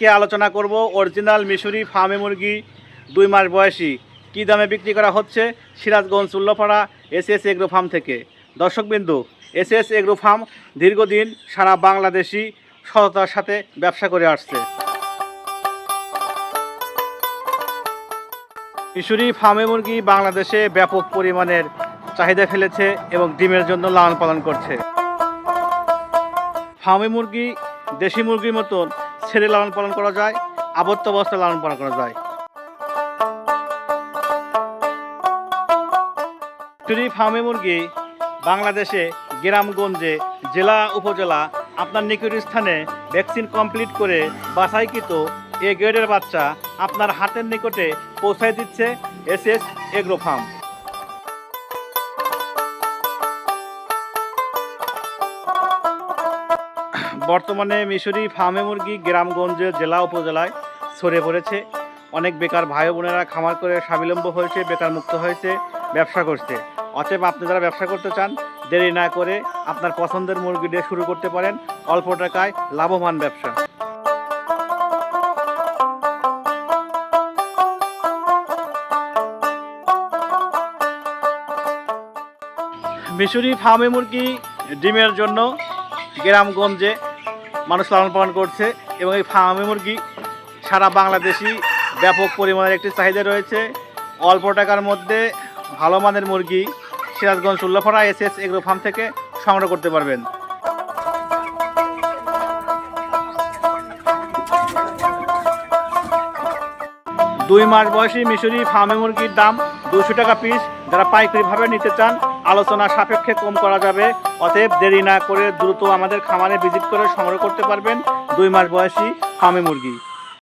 কে আলোচনা করব? অরিজিনাল মিশরি ফার্মে মুরগি, দুই মাস বয়সী। কী দামে বিক্রি করা হচ্ছে? Sirajganj, Ullapara S S agro farm থেকে। দর্শকবিন্দু এস এস এগ্রো ফার্ম দীর্ঘদিন সারা বাংলাদেশি সততার সাথে ব্যবসা করে আসছে। মিশরি ফার্মে মুরগি বাংলাদেশে ব্যাপক পরিমাণের চাহিদা ফেলেছে এবং ডিমের জন্য লালন পালন করছে। ফার্মে মুরগি, দেশি মুরগির মতন ছেড়ে লালন পালন করা যায়, আবদ্ধ অবস্থায় লালন পালন করা যায়। চুরি ফার্মে মুরগি বাংলাদেশে গ্রামগঞ্জে জেলা, উপজেলা আপনার নিকট স্থানে ভ্যাকসিন কমপ্লিট করে বাছাইকৃত এ গ্রেডের বাচ্চা আপনার হাতের নিকটে পৌঁছায় দিচ্ছে এস এস এগ্রো ফার্ম। বর্তমানে মিশরি ফার্মে মুরগি গ্রামগঞ্জে জেলা উপজেলায় ছড়িয়ে পড়েছে। অনেক বেকার ভাই বোনেরা খামার করে স্বাবলম্ব হয়েছে, বেকার মুক্ত হয়েছে, ব্যবসা করছে। অতএব আপনি যারা ব্যবসা করতে চান, দেরি না করে আপনার পছন্দের মুরগি দিয়ে শুরু করতে পারেন। অল্প টাকায় লাভবান ব্যবসা। মিশরি ফার্মে মুরগি ডিমের জন্য গ্রামগঞ্জে মানুষ লালন পালন করছে এবং এই ফার্মে মুরগি সারা বাংলাদেশি ব্যাপক পরিমাণের একটি চাহিদা রয়েছে। অল্প টাকার মধ্যে ভালো মানের মুরগি Sirajganj Ullapara S S agro farm থেকে সংগ্রহ করতে পারবেন। দুই মাস বয়সী মিশরি ফার্মে মুরগির দাম দুশো টাকা পিস। যারা পাইকারিভাবে নিতে চান আলোচনা সাপেক্ষে কম করা যাবে। অতএব দেরি না করে দ্রুত আমাদের খামারে ভিজিট করে সংগ্রহ করতে পারবেন দুই মাস বয়সী ফার্মে মুরগি।